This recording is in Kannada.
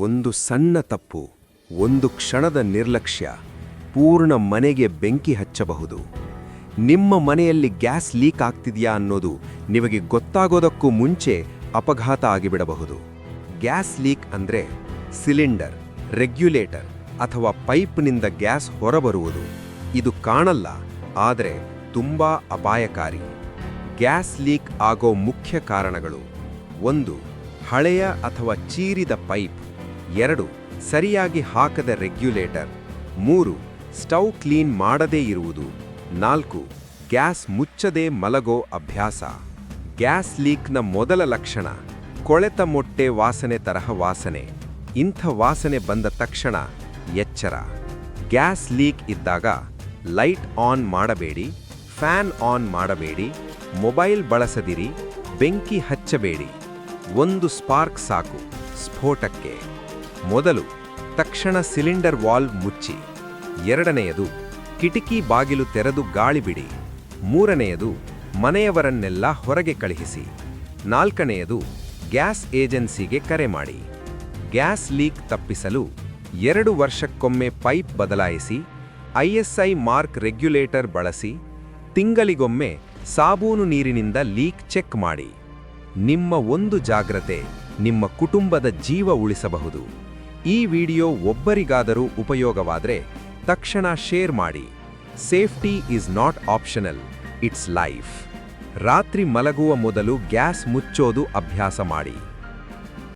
ಒಂದು ಸಣ್ಣ ತಪ್ಪು, ಒಂದು ಕ್ಷಣದ ನಿರ್ಲಕ್ಷ್ಯ, ಪೂರ್ಣ ಮನೆಗೆ ಬೆಂಕಿ ಹಚ್ಚಬಹುದು. ನಿಮ್ಮ ಮನೆಯಲ್ಲಿ ಗ್ಯಾಸ್ ಲೀಕ್ ಆಗ್ತಿದೆಯಾ ಅನ್ನೋದು ನಿಮಗೆ ಗೊತ್ತಾಗೋದಕ್ಕೂ ಮುಂಚೆ ಅಪಘಾತ ಆಗಿಬಿಡಬಹುದು. ಗ್ಯಾಸ್ ಲೀಕ್ ಅಂದರೆ ಸಿಲಿಂಡರ್, ರೆಗ್ಯುಲೇಟರ್ ಅಥವಾ ಪೈಪ್ನಿಂದ ಗ್ಯಾಸ್ ಹೊರಬರುವುದು. ಇದು ಕಾಣಲ್ಲ, ಆದರೆ ತುಂಬ ಅಪಾಯಕಾರಿ. ಗ್ಯಾಸ್ ಲೀಕ್ ಆಗೋ ಮುಖ್ಯ ಕಾರಣಗಳು. ಒಂದು, ಹಳೆಯ ಅಥವಾ ಚೀರಿದ ಪೈಪ್. ಎರಡು, ಸರಿಯಾಗಿ ಹಾಕದ ರೆಗ್ಯುಲೇಟರ್. ಮೂರು, ಸ್ಟೌ ಕ್ಲೀನ್ ಮಾಡದೇ ಇರುವುದು. ನಾಲ್ಕು, ಗ್ಯಾಸ್ ಮುಚ್ಚದೆ ಮಲಗೋ ಅಭ್ಯಾಸ. ಗ್ಯಾಸ್ ಲೀಕ್ನ ಮೊದಲ ಲಕ್ಷಣ, ಕೊಳೆತ ಮೊಟ್ಟೆ ವಾಸನೆ ತರಹ ವಾಸನೆ. ಇಂಥ ವಾಸನೆ ಬಂದ ತಕ್ಷಣ ಎಚ್ಚರ. ಗ್ಯಾಸ್ ಲೀಕ್ ಇದ್ದಾಗ ಲೈಟ್ ಆನ್ ಮಾಡಬೇಡಿ, ಫ್ಯಾನ್ ಆನ್ ಮಾಡಬೇಡಿ, ಮೊಬೈಲ್ ಬಳಸದಿರಿ, ಬೆಂಕಿ ಹಚ್ಚಬೇಡಿ. ಒಂದು ಸ್ಪಾರ್ಕ್ ಸಾಕು, ಸ್ಫೋಟಕ್ಕೆ. ಮೊದಲು ತಕ್ಷಣ ಸಿಲಿಂಡರ್ ವಾಲ್ವ್ ಮುಚ್ಚಿ, ಎರಡನೆಯದು ಕಿಟಕಿ ಬಾಗಿಲು ತೆರೆದು ಗಾಳಿ ಬಿಡಿ, ಮೂರನೆಯದು ಮನೆಯವರನ್ನೆಲ್ಲ ಹೊರಗೆ ಕಳುಹಿಸಿ, ನಾಲ್ಕನೆಯದು ಗ್ಯಾಸ್ ಏಜೆನ್ಸಿಗೆ ಕರೆ ಮಾಡಿ. ಗ್ಯಾಸ್ ಲೀಕ್ ತಪ್ಪಿಸಲು ಎರಡು ವರ್ಷಕ್ಕೊಮ್ಮೆ ಪೈಪ್ ಬದಲಾಯಿಸಿ ಐಎಸ್ಐ ಮಾರ್ಕ್ ರೆಗ್ಯುಲೇಟರ್ ಬಳಸಿ, ತಿಂಗಳಿಗೊಮ್ಮೆ ಸಾಬೂನು ನೀರಿನಿಂದ ಲೀಕ್ ಚೆಕ್ ಮಾಡಿ. ನಿಮ್ಮ ಒಂದು ಜಾಗ್ರತೆ ನಿಮ್ಮ ಕುಟುಂಬದ ಜೀವ ಉಳಿಸಬಹುದು. ಈ ವಿಡಿಯೋ ಒಬ್ಬರಿಗಾದರೂ ಉಪಯೋಗವಾದರೆ ತಕ್ಷಣ ಶೇರ್ ಮಾಡಿ. Safety is not optional, it's life. ರಾತ್ರಿ ಮಲಗುವ ಮೊದಲು ಗ್ಯಾಸ್ ಮುಚ್ಚೋದು ಅಭ್ಯಾಸ ಮಾಡಿ.